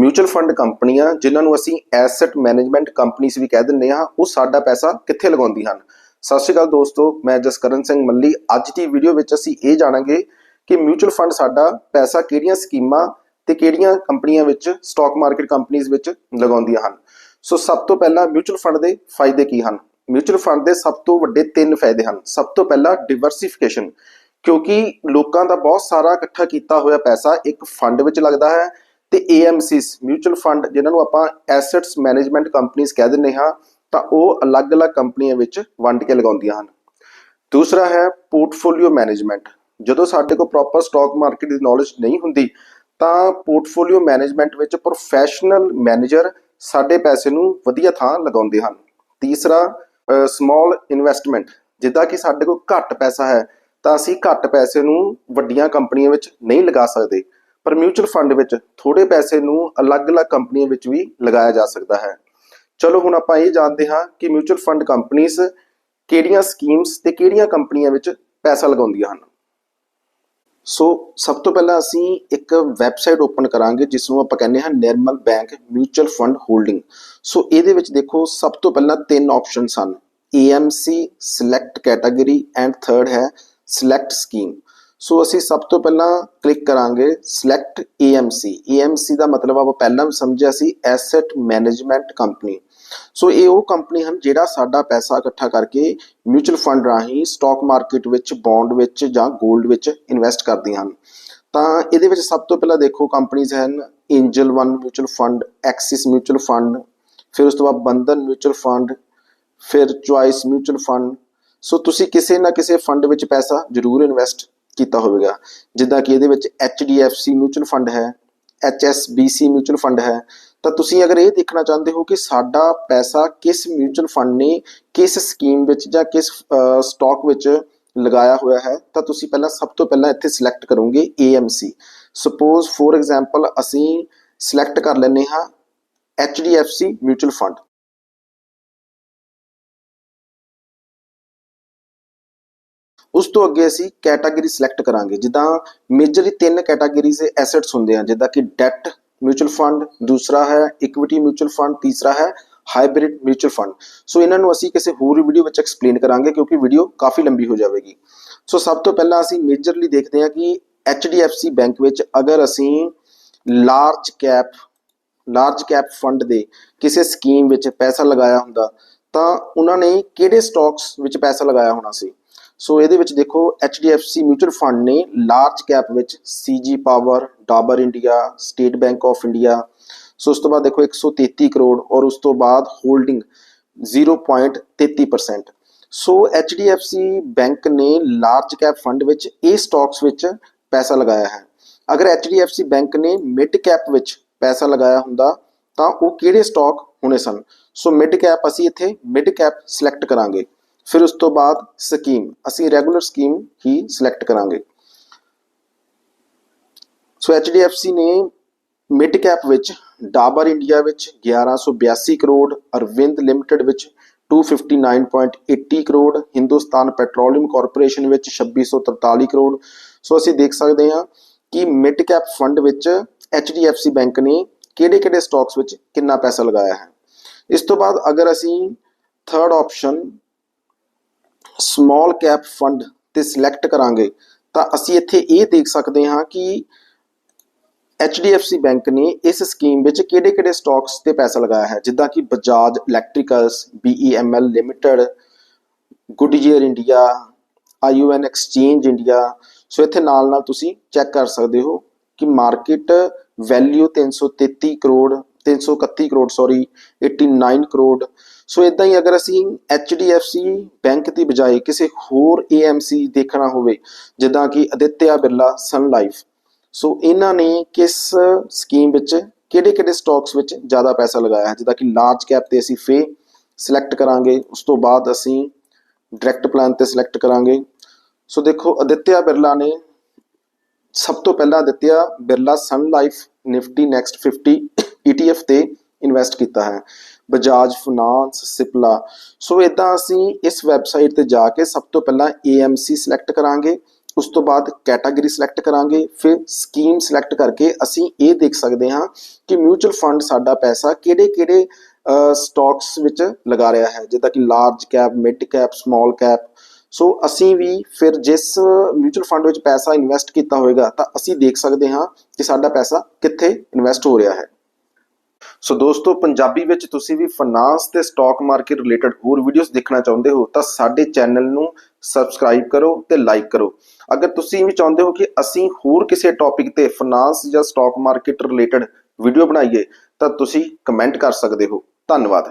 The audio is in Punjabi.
ਮਿਊਚੁਅਲ ਫੰਡ ਕੰਪਨੀਆਂ ਜਿਨ੍ਹਾਂ ਨੂੰ ਅਸੀਂ ਐਸੈਟ ਮੈਨੇਜਮੈਂਟ ਕੰਪਨੀਆਂ ਵੀ ਕਹਿ ਦਿੰਦੇ ਹਾਂ, ਉਹ ਸਾਡਾ ਪੈਸਾ ਕਿੱਥੇ ਲਗਾਉਂਦੀ ਹਨ? ਸਤਿ ਸ਼੍ਰੀ ਅਕਾਲ ਦੋਸਤੋ, ਮੈਂ ਜਸਕਰਨ ਸਿੰਘ ਮੱਲੀ। ਅੱਜ ਦੀ ਵੀਡੀਓ ਵਿੱਚ ਅਸੀਂ ਇਹ ਜਾਣਾਂਗੇ ਕਿ ਮਿਊਚੁਅਲ ਫੰਡ ਸਾਡਾ ਪੈਸਾ ਕਿਹੜੀਆਂ ਸਕੀਮਾਂ ਤੇ ਕਿਹੜੀਆਂ ਕੰਪਨੀਆਂ ਵਿੱਚ ਸਟਾਕ ਮਾਰਕੀਟ ਕੰਪਨੀਆਂ ਵਿੱਚ ਲਗਾਉਂਦੀਆਂ ਹਨ। ਸੋ ਸਭ ਤੋਂ ਪਹਿਲਾਂ ਮਿਊਚੁਅਲ ਫੰਡ ਦੇ ਫਾਇਦੇ ਕੀ ਹਨ? ਮਿਊਚੁਅਲ ਫੰਡ ਦੇ ਸਭ ਤੋਂ ਵੱਡੇ ਤਿੰਨ ਫਾਇਦੇ ਹਨ। ਸਭ ਤੋਂ ਪਹਿਲਾਂ ਡਿਵਰਸੀਫਿਕੇਸ਼ਨ ਕਿਉਂਕਿ ਲੋਕਾਂ ਦਾ ਬਹੁਤ ਸਾਰਾ ਇਕੱਠਾ ਕੀਤਾ ਹੋਇਆ ਪੈਸਾ ਇੱਕ ਫੰਡ ਵਿੱਚ ਲੱਗਦਾ ਹੈ ਤੇ AMCs ਮਿਊਚੁਅਲ ਫੰਡ ਜਿਨ੍ਹਾਂ ਨੂੰ ਆਪਾਂ ਐਸੈਟਸ ਮੈਨੇਜਮੈਂਟ ਕੰਪਨੀਆਂ ਕਹਿ ਦਿੰਦੇ ਹਾਂ, ਤਾਂ ਉਹ ਅਲੱਗ-ਅਲੱਗ ਕੰਪਨੀਆਂ ਵਿੱਚ ਵੰਡ ਕੇ ਲਗਾਉਂਦੀਆਂ ਹਨ। ਦੂਸਰਾ ਹੈ ਪੋਰਟਫੋਲੀਓ ਮੈਨੇਜਮੈਂਟ ਜਦੋਂ ਸਾਡੇ ਕੋਲ ਪ੍ਰੋਪਰ ਸਟਾਕ ਮਾਰਕੀਟ ਦੀ ਨੌਲੇਜ ਨਹੀਂ ਹੁੰਦੀ, ਤਾਂ ਪੋਰਟਫੋਲੀਓ ਮੈਨੇਜਮੈਂਟ ਵਿੱਚ ਪ੍ਰੋਫੈਸ਼ਨਲ ਮੈਨੇਜਰ ਸਾਡੇ ਪੈਸੇ ਨੂੰ ਵਧੀਆ ਥਾਂ ਲਗਾਉਂਦੇ ਹਨ। ਤੀਸਰਾ ਸਮਾਲ ਇਨਵੈਸਟਮੈਂਟ ਜਿੱਦਾਂ ਕਿ ਸਾਡੇ ਕੋਲ ਘੱਟ ਪੈਸਾ ਹੈ, ਤਾਂ ਅਸੀਂ ਘੱਟ ਪੈਸੇ ਨੂੰ ਵੱਡੀਆਂ ਕੰਪਨੀਆਂ ਵਿੱਚ ਨਹੀਂ ਲਗਾ ਸਕਦੇ। ਪਰ ਮਿਊਚੁਅਲ ਫੰਡ ਵਿੱਚ ਥੋੜੇ ਪੈਸੇ ਨੂੰ ਅਲੱਗ-ਅਲੱਗ ਕੰਪਨੀਆਂ ਵਿੱਚ ਵੀ ਲਗਾਇਆ ਜਾ ਸਕਦਾ ਹੈ। ਚਲੋ ਹੁਣ ਆਪਾਂ ਇਹ ਜਾਣਦੇ ਹਾਂ ਕਿ ਮਿਊਚੁਅਲ ਫੰਡ ਕੰਪਨੀਆਂ ਕਿਹੜੀਆਂ ਸਕੀਮਸ ਤੇ ਕਿਹੜੀਆਂ ਕੰਪਨੀਆਂ ਵਿੱਚ ਪੈਸਾ ਲਗਾਉਂਦੀਆਂ ਹਨ। ਸੋ ਸਭ ਤੋਂ ਪਹਿਲਾਂ ਅਸੀਂ ਇੱਕ ਵੈਬਸਾਈਟ ਓਪਨ ਕਰਾਂਗੇ ਜਿਸ ਨੂੰ ਆਪਾਂ ਕਹਿੰਦੇ ਹਾਂ Nirmal bank mutual fund holding so ਇਹਦੇ ਵਿੱਚ ਦੇਖੋ, ਸਭ ਤੋਂ ਪਹਿਲਾਂ ਤਿੰਨ ਆਪਸ਼ਨਸ ਹਨ। AMC select category and third ਹੈ ਸਿਲੈਕਟ ਸਕੀਮ ਸੋ ਅਸੀਂ ਸਭ ਤੋਂ ਪਹਿਲਾਂ ਕਲਿੱਕ ਕਰਾਂਗੇ ਸਿਲੈਕਟ AMC AMC ਦਾ ਮਤਲਬ ਆਪਾਂ ਪਹਿਲਾਂ ਵੀ ਸਮਝਿਆ ਸੀ ਐਸੈਟ ਮੈਨੇਜਮੈਂਟ ਕੰਪਨੀ ਸੋ ਇਹ ਉਹ ਕੰਪਨੀ ਹਨ ਜਿਹੜਾ ਸਾਡਾ ਪੈਸਾ ਇਕੱਠਾ ਕਰਕੇ ਮਿਊਚੁਅਲ ਫੰਡ ਰਾਹੀਂ ਸਟਾਕ ਮਾਰਕੀਟ ਵਿੱਚ ਬੌਂਡ ਵਿੱਚ ਜਾਂ 골ਡ ਵਿੱਚ ਇਨਵੈਸਟ ਕਰਦੀਆਂ ਹਨ। ਤਾਂ ਇਹਦੇ ਵਿੱਚ ਸਭ ਤੋਂ ਪਹਿਲਾਂ ਦੇਖੋ ਕੰਪਨੀਆਂ ਹਨ Angel One mutual fund Axis mutual fund ਫਿਰ ਉਸ ਤੋਂ ਬਾਅਦ ਬੰਧਨ ਮਿਊਚੁਅਲ ਫੰਡ ਫਿਰ ਚੁਆਇਸ ਮਿਊਚੁਅਲ ਫੰਡ ਸੋ ਤੁਸੀਂ ਕਿਸੇ ਨਾ ਕਿਸੇ ਫੰਡ ਵਿੱਚ ਪੈਸਾ ਜ਼ਰੂਰ ਇਨਵੈਸਟ ਕੀਤਾ ਹੋਵੇਗਾ। ਜਿੱਦਾਂ ਕਿ ਇਹਦੇ ਵਿੱਚ HDFC ਮਿਊਚੁਅਲ ਫੰਡ ਹੈ HSBC ਮਿਊਚੁਅਲ ਫੰਡ ਹੈ। ਤਾਂ ਤੁਸੀਂ ਅਗਰ ਇਹ ਦੇਖਣਾ ਚਾਹੁੰਦੇ ਹੋ ਕਿ ਸਾਡਾ ਪੈਸਾ ਕਿਸ ਮਿਊਚੁਅਲ ਫੰਡ ਨੇ ਕਿਸ ਸਕੀਮ ਵਿੱਚ ਜਾਂ ਕਿਸ ਸਟਾਕ ਵਿੱਚ ਲਗਾਇਆ ਹੋਇਆ ਹੈ, ਤਾਂ ਤੁਸੀਂ ਪਹਿਲਾਂ ਸਭ ਤੋਂ ਪਹਿਲਾਂ ਇੱਥੇ ਸਿਲੈਕਟ ਕਰੋਗੇ AMC ਸਪੋਜ਼ ਫੋਰ ਐਗਜ਼ਾਮਪਲ ਅਸੀਂ ਸਿਲੈਕਟ ਕਰ ਲੈਨੇ ਹਾਂ HDFC ਮਿਊਚੁਅਲ ਫੰਡ ਉਸ ਤੋਂ ਅੱਗੇ ਅਸੀਂ ਕੈਟਾਗਰੀ ਸਿਲੈਕਟ ਕਰਾਂਗੇ। ਜਿੱਦਾਂ ਮੇਜਰਲੀ ਤਿੰਨ ਕੈਟਾਗਰੀਜ਼ ਦੇ ਐਸੈਟਸ ਹੁੰਦੇ ਆ, ਜਿੱਦਾਂ ਕਿ ਡੈਟ ਮਿਊਚੁਅਲ ਫੰਡ ਦੂਸਰਾ ਹੈ ਇਕੁਇਟੀ ਮਿਊਚੁਅਲ ਫੰਡ ਤੀਸਰਾ ਹੈ ਹਾਈਬ੍ਰਿਡ ਮਿਊਚੁਅਲ ਫੰਡ ਸੋ ਇਹਨਾਂ ਨੂੰ ਅਸੀਂ ਕਿਸੇ ਹੋਰ ਵੀਡੀਓ ਵਿੱਚ ਐਕਸਪਲੇਨ ਕਰਾਂਗੇ ਕਿਉਂਕਿ ਵੀਡੀਓ ਕਾਫੀ ਲੰਬੀ ਹੋ ਜਾਵੇਗੀ। ਸੋ ਸਭ ਤੋਂ ਪਹਿਲਾਂ ਅਸੀਂ ਮੇਜਰਲੀ ਦੇਖਦੇ ਹਾਂ ਕਿ HDFC ਬੈਂਕ ਵਿੱਚ ਅਗਰ ਅਸੀਂ large cap large cap fund ਦੇ ਕਿਸੇ ਸਕੀਮ ਵਿੱਚ ਪੈਸਾ ਲਗਾਇਆ ਹੁੰਦਾ, ਤਾਂ ਉਹਨਾਂ ਨੇ ਕਿਹੜੇ ਸਟਾਕਸ ਵਿੱਚ ਪੈਸਾ ਲਗਾਇਆ ਹੋਣਾ ਸੀ? ਸੋ ਇਹਦੇ ਵਿੱਚ ਦੇਖੋ HDFC ਮਿਊਚੁਅਲ ਫੰਡ ਨੇ ਲਾਰਜ ਕੈਪ ਵਿੱਚ CG power Dabur India State Bank of India so ਉਸ ਤੋਂ ਬਾਅਦ ਦੇਖੋ 133 ਕਰੋੜ ਔਰ ਉਸ ਤੋਂ ਬਾਅਦ ਹੋਲਡਿੰਗ 0.33% ਸੋ HDFC ਬੈਂਕ ਨੇ ਲਾਰਜ ਕੈਪ ਫੰਡ ਵਿੱਚ ਇਹ ਸਟਾਕਸ ਵਿੱਚ ਪੈਸਾ ਲਗਾਇਆ ਹੈ। ਅਗਰ HDFC ਬੈਂਕ ਨੇ ਮਿਡ ਕੈਪ ਵਿੱਚ ਪੈਸਾ ਲਗਾਇਆ ਹੁੰਦਾ, ਤਾਂ ਉਹ ਕਿਹੜੇ ਸਟਾਕ ਹੋਣੇ ਸਨ? ਸੋ ਮਿਡ ਕੈਪ ਅਸੀਂ ਇੱਥੇ ਮਿਡ ਕੈਪ ਸਿਲੈਕਟ ਕਰਾਂਗੇ। ਫਿਰ ਉਸ ਤੋਂ ਬਾਅਦ ਸਕੀਮ ਅਸੀਂ ਰੈਗੂਲਰ ਸਕੀਮ ਹੀ ਸਿਲੈਕਟ ਕਰਾਂਗੇ ਸੋ HDFC ਨੇ ਮਿਡ ਕੈਪ ਵਿੱਚ ਡਾਬਰ ਇੰਡੀਆ ਵਿੱਚ 1182 ਕਰੋੜ ਅਰਵਿੰਦ ਲਿਮਟਿਡ ਵਿੱਚ 259.80 ਕਰੋੜ ਹਿੰਦੁਸਤਾਨ ਪੈਟਰੋਲੀਅਮ ਕਾਰਪੋਰੇਸ਼ਨ ਵਿੱਚ 2643 ਕਰੋੜ ਸੋ ਅਸੀਂ ਦੇਖ ਸਕਦੇ ਹਾਂ ਕਿ ਮਿਡ ਕੈਪ ਫੰਡ ਵਿੱਚ HDFC ਬੈਂਕ ਨੇ ਕਿਹੜੇ-ਕਿਹੜੇ ਸਟਾਕਸ ਵਿੱਚ ਕਿੰਨਾ ਪੈਸਾ ਲਗਾਇਆ ਹੈ ਇਸ ਤੋਂ ਬਾਅਦ ਅਗਰ ਅਸੀਂ third option small cap fund ਤੇ ਸਿਲੈਕਟ ਕਰਾਂਗੇ, ਤਾਂ ਅਸੀਂ ਇੱਥੇ ਇਹ ਦੇਖ ਸਕਦੇ ਹਾਂ ਕਿ HDFC ਬੈਂਕ ਨੇ ਇਸ ਸਕੀਮ ਵਿੱਚ ਕਿਹੜੇ-ਕਿਹੜੇ ਸਟਾਕਸ ਤੇ ਪੈਸਾ ਲਗਾਇਆ ਹੈ, ਜਿੱਦਾਂ ਕਿ Bajaj electricals BEML limited Goodyear India IUN exchange India so ਇੱਥੇ ਨਾਲ-ਨਾਲ ਤੁਸੀਂ ਚੈੱਕ ਕਰ ਸਕਦੇ ਹੋ ਕਿ market value 333 crore 331 crore sorry 89 crore. So ਇਦਾਂ ਹੀ ਅਗਰ ਅਸੀਂ HDFC ਬੈਂਕ ਦੀ ਬਜਾਏ ਕਿਸੇ ਹੋਰ AMC ਦੇਖਣਾ ਹੋਵੇ, ਜਿੱਦਾਂ ਕਿ Aditya Birla Sun life so ਇਹਨਾਂ ਨੇ ਕਿਸ ਸਕੀਮ ਵਿੱਚ, ਕਿਹੜੇ-ਕਿਹੜੇ ਸਟਾਕਸ ਵਿੱਚ ਜ਼ਿਆਦਾ ਪੈਸਾ ਲਗਾਇਆ ਹੈ? ਜਿੱਦਾਂ ਕਿ ਲਾਰਜ ਕੈਪ ਤੇ ਅਸੀਂ ਫੇ ਸਿਲੈਕਟ ਕਰਾਂਗੇ, ਉਸ ਤੋਂ ਬਾਅਦ ਅਸੀਂ ਡਾਇਰੈਕਟ ਪਲਾਨ ਤੇ ਸਿਲੈਕਟ ਕਰਾਂਗੇ। ਸੋ ਦੇਖੋ, ਅਦਿੱਤਿਆ ਬਿਰਲਾ ਨੇ ਸਭ ਤੋਂ ਪਹਿਲਾਂ Aditya Birla Sun Life Nifty next 50 ETF ਤੇ ਇਨਵੈਸਟ ਕੀਤਾ ਹੈ। ਬਜਾਜ ਫਾਈਨਾਂਸ ਸਿਪਲਾ ਸੋ ਇਦਾਂ ਅਸੀਂ ਇਸ ਵੈਬਸਾਈਟ ਤੇ ਜਾ ਕੇ ਸਭ ਤੋਂ ਪਹਿਲਾਂ AMC ਸਿਲੈਕਟ ਕਰਾਂਗੇ, ਉਸ ਤੋਂ ਬਾਅਦ ਕੈਟਾਗਰੀ ਸਿਲੈਕਟ ਕਰਾਂਗੇ, ਫਿਰ ਸਕੀਮ ਸਿਲੈਕਟ ਕਰਕੇ ਅਸੀਂ ਇਹ ਦੇਖ ਸਕਦੇ ਹਾਂ ਕਿ ਮਿਊਚੁਅਲ ਫੰਡ ਸਾਡਾ ਪੈਸਾ ਕਿਹੜੇ-ਕਿਹੜੇ ਸਟਾਕਸ ਵਿੱਚ ਲਗਾ ਰਿਹਾ ਹੈ। ਜਿੱਦਾਂ ਕਿ large cap mid cap small cap so ਅਸੀਂ ਵੀ ਫਿਰ ਜਿਸ ਮਿਊਚੁਅਲ ਫੰਡ ਵਿੱਚ ਪੈਸਾ ਇਨਵੈਸਟ ਕੀਤਾ ਹੋਵੇਗਾ ਤਾਂ ਅਸੀਂ ਦੇਖ ਸਕਦੇ ਹਾਂ ਕਿ ਸਾਡਾ ਪੈਸਾ ਕਿੱਥੇ ਇਨਵੈਸਟ ਹੋ ਰਿਹਾ ਹੈ। ਸੋ ਦੋਸਤੋ, ਪੰਜਾਬੀ ਵਿੱਚ ਤੁਸੀਂ ਵੀ ਫਾਈਨਾਂਸ ਤੇ ਸਟਾਕ ਮਾਰਕੀਟ ਰਿਲੇਟਡ ਹੋਰ ਵੀਡੀਓਜ਼ ਦੇਖਣਾ ਚਾਹੁੰਦੇ ਹੋ, ਤਾਂ ਸਾਡੇ ਚੈਨਲ ਨੂੰ ਸਬਸਕ੍ਰਾਈਬ ਕਰੋ ਤੇ ਲਾਈਕ ਕਰੋ। ਅਗਰ ਤੁਸੀਂ ਵੀ ਚਾਹੁੰਦੇ ਹੋ ਕਿ ਅਸੀਂ ਹੋਰ ਕਿਸੇ ਟੌਪਿਕ ਤੇ ਫਾਈਨਾਂਸ ਜਾਂ ਸਟਾਕ ਮਾਰਕੀਟ ਰਿਲੇਟਡ ਵੀਡੀਓ ਬਣਾਈਏ, ਤਾਂ ਤੁਸੀਂ ਕਮੈਂਟ ਕਰ ਸਕਦੇ ਹੋ। ਧੰਨਵਾਦ।